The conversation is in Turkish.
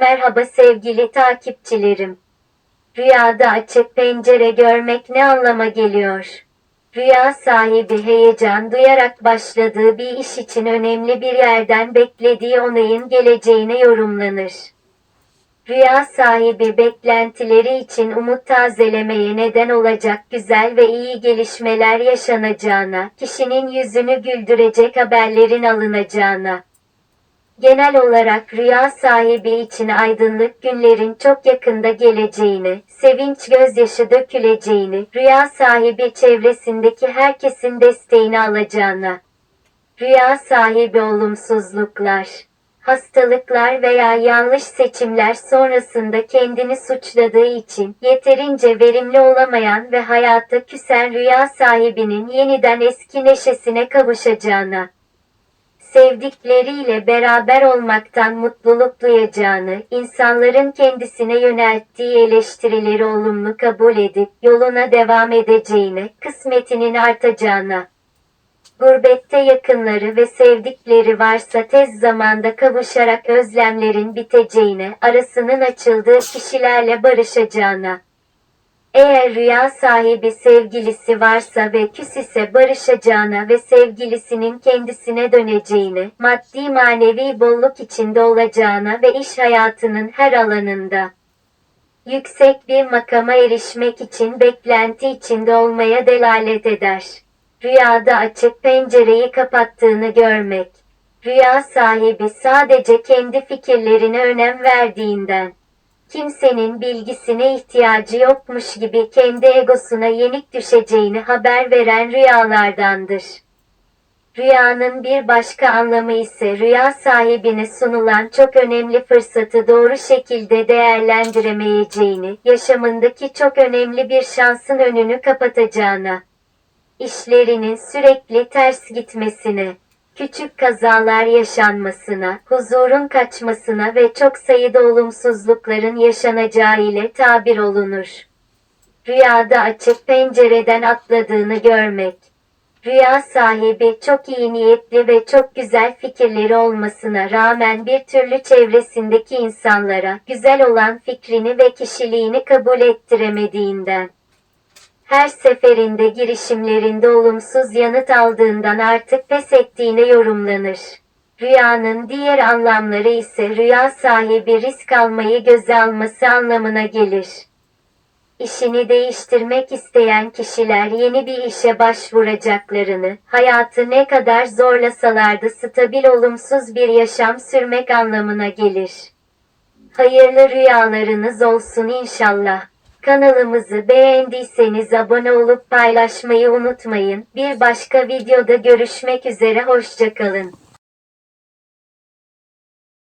merhaba sevgili takipçilerim. Rüyada açık pencere görmek ne anlama geliyor? Rüya sahibi heyecan duyarak başladığı bir iş için önemli bir yerden beklediği onayın geleceğine yorumlanır. Rüya sahibi beklentileri için umut tazelemeye neden olacak güzel ve iyi gelişmeler yaşanacağına, kişinin yüzünü güldürecek haberlerin alınacağına. Genel olarak rüya sahibi için aydınlık günlerin çok yakında geleceğini, sevinç gözyaşı döküleceğini, rüya sahibi çevresindeki herkesin desteğini alacağına. Rüya sahibi olumsuzluklar, hastalıklar veya yanlış seçimler sonrasında kendini suçladığı için yeterince verimli olamayan ve hayata küsen rüya sahibinin yeniden eski neşesine kavuşacağına sevdikleriyle beraber olmaktan mutluluk duyacağını, insanların kendisine yönelttiği eleştirileri olumlu kabul edip yoluna devam edeceğini, kısmetinin artacağına, gurbette yakınları ve sevdikleri varsa tez zamanda kavuşarak özlemlerin biteceğine, arasının açıldığı kişilerle barışacağına, eğer rüya sahibi sevgilisi varsa ve küs ise barışacağına ve sevgilisinin kendisine döneceğine, maddi manevi bolluk içinde olacağına ve iş hayatının her alanında yüksek bir makama erişmek için beklenti içinde olmaya delalet eder. Rüyada açık pencereyi kapattığını görmek. Rüya sahibi sadece kendi fikirlerine önem verdiğinden kimsenin bilgisine ihtiyacı yokmuş gibi kendi egosuna yenik düşeceğini haber veren rüyalardandır. Rüyanın bir başka anlamı ise rüya sahibine sunulan çok önemli fırsatı doğru şekilde değerlendiremeyeceğini, yaşamındaki çok önemli bir şansın önünü kapatacağına, işlerinin sürekli ters gitmesine, küçük kazalar yaşanmasına, huzurun kaçmasına ve çok sayıda olumsuzlukların yaşanacağı ile tabir olunur. Rüyada açık pencereden atladığını görmek. Rüya sahibi çok iyi niyetli ve çok güzel fikirleri olmasına rağmen bir türlü çevresindeki insanlara güzel olan fikrini ve kişiliğini kabul ettiremediğinden her seferinde girişimlerinde olumsuz yanıt aldığından artık pes ettiğine yorumlanır. Rüyanın diğer anlamları ise rüya sahibi risk almayı göze alması anlamına gelir. İşini değiştirmek isteyen kişiler yeni bir işe başvuracaklarını, hayatı ne kadar zorlasalar da stabil olumsuz bir yaşam sürmek anlamına gelir. Hayırlı rüyalarınız olsun inşallah. Kanalımızı beğendiyseniz abone olup paylaşmayı unutmayın. Bir başka videoda görüşmek üzere hoşçakalın.